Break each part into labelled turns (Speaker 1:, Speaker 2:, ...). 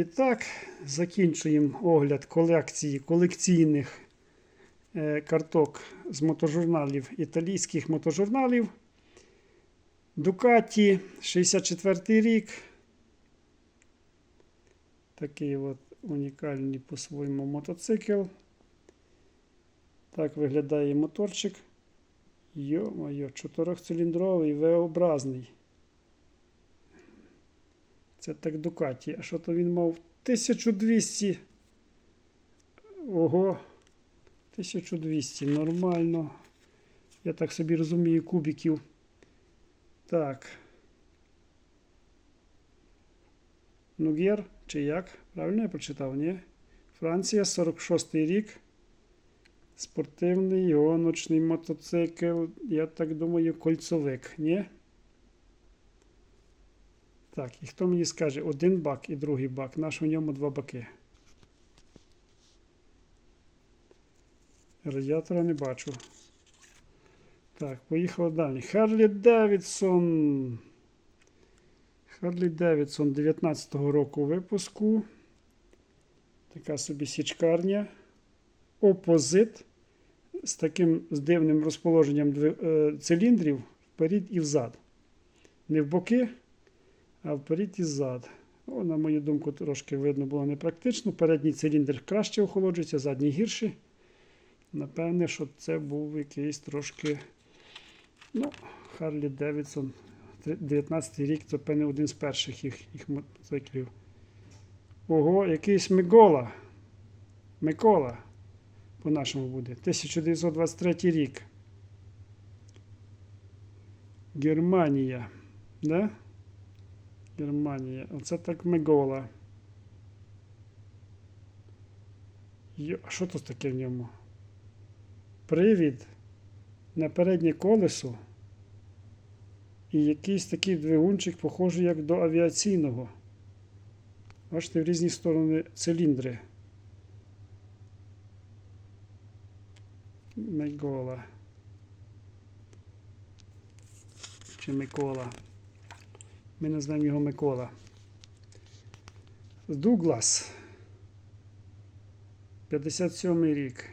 Speaker 1: І так, закінчуємо огляд колекції колекційних е, карток з мотожурналів італійських мотожурналів. Ducati 64 рік. Такий от унікальний по-своєму мотоцикл. Так виглядає моторчик. Йо-моє, чотирьохциліндровий, V-образний. Це так Дукаті. А що то він мав? 1200. Ого. 1200. Нормально. Я так собі розумію кубиків. Так. Нугер, чи як? Правильно я прочитав, ні? Франція, 46-й рік. Спортивний гоночний мотоцикл. Я так думаю, кольцовик, ні? Так, і хто мені скаже один бак і другий бак. Наш у ньому два баки. Радіатора не бачу. Так, поїхали далі. Харлі Девідсон. Харлі Девідсон 19-го року випуску. Така собі січкарня. Опозит. З таким з дивним розположенням е, циліндрів вперед і взад. Не в боки, а вперед і ззад. О, на мою думку, трошки видно було непрактично. Передній циліндр краще охолоджується, задній гірший. Напевне, що це був якийсь трошки. Ну, Харлі Девідсон. 19 рік, це певне один з перших їх, їх мотоциклів. Ого, якийсь Микола. Микола. По-нашому буде. 1923 рік. Германія. Да? Германія. Оце так Мегола. А що тут таке в ньому? Привід на переднє колесо. І якийсь такий двигунчик, похожий як до авіаційного. Бачите, в різні сторони циліндри. Мегола. Чи Микола. Ми називаємо його Микола. Дуглас. 57 рік.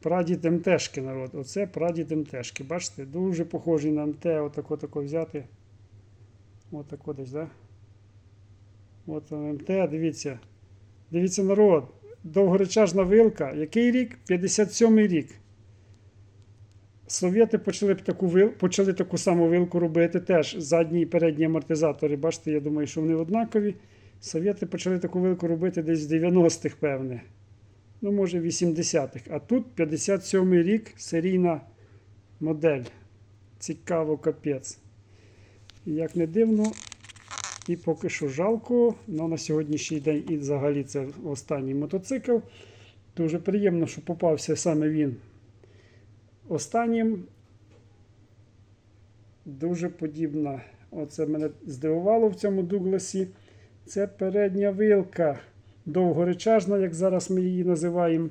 Speaker 1: Прадід МТшки народ. Оце прадід МТшки. Бачите, дуже похожий на МТ. Отако тако взяти. Отако десь, да? От МТ, дивіться. Дивіться, народ. Довгоречажна вилка. Який рік? 57 рік. Совєти почали б таку вил, почали таку саму вилку робити теж задні і передні амортизатори. Бачите, я думаю, що вони однакові. Совєти почали таку вилку робити десь з 90-х, певне. Ну, може, 80-х. А тут 57-й рік серійна модель. Цікаво, капець. Як не дивно, і поки що жалко, але на сьогоднішній день і взагалі це останній мотоцикл. Дуже приємно, що попався саме він Останнім дуже подібна. Оце мене здивувало в цьому Дугласі. Це передня вилка. Довгоречажна, як зараз ми її називаємо.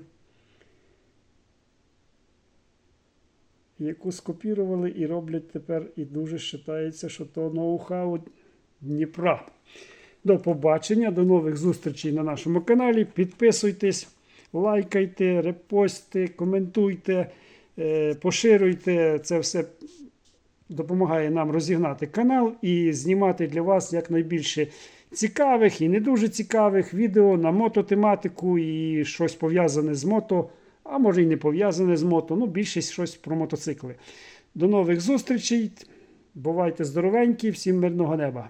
Speaker 1: Яку скопірували і роблять тепер, і дуже вважається, що то ноу-хау Дніпра. До побачення, до нових зустрічей на нашому каналі. Підписуйтесь, лайкайте, репостите, коментуйте. Е, Поширюйте це все допомагає нам розігнати канал і знімати для вас якнайбільше цікавих і не дуже цікавих відео на мототематику і щось пов'язане з мото, а може і не пов'язане з мото. Ну, більшість щось про мотоцикли. До нових зустрічей. Бувайте здоровенькі, всім мирного неба!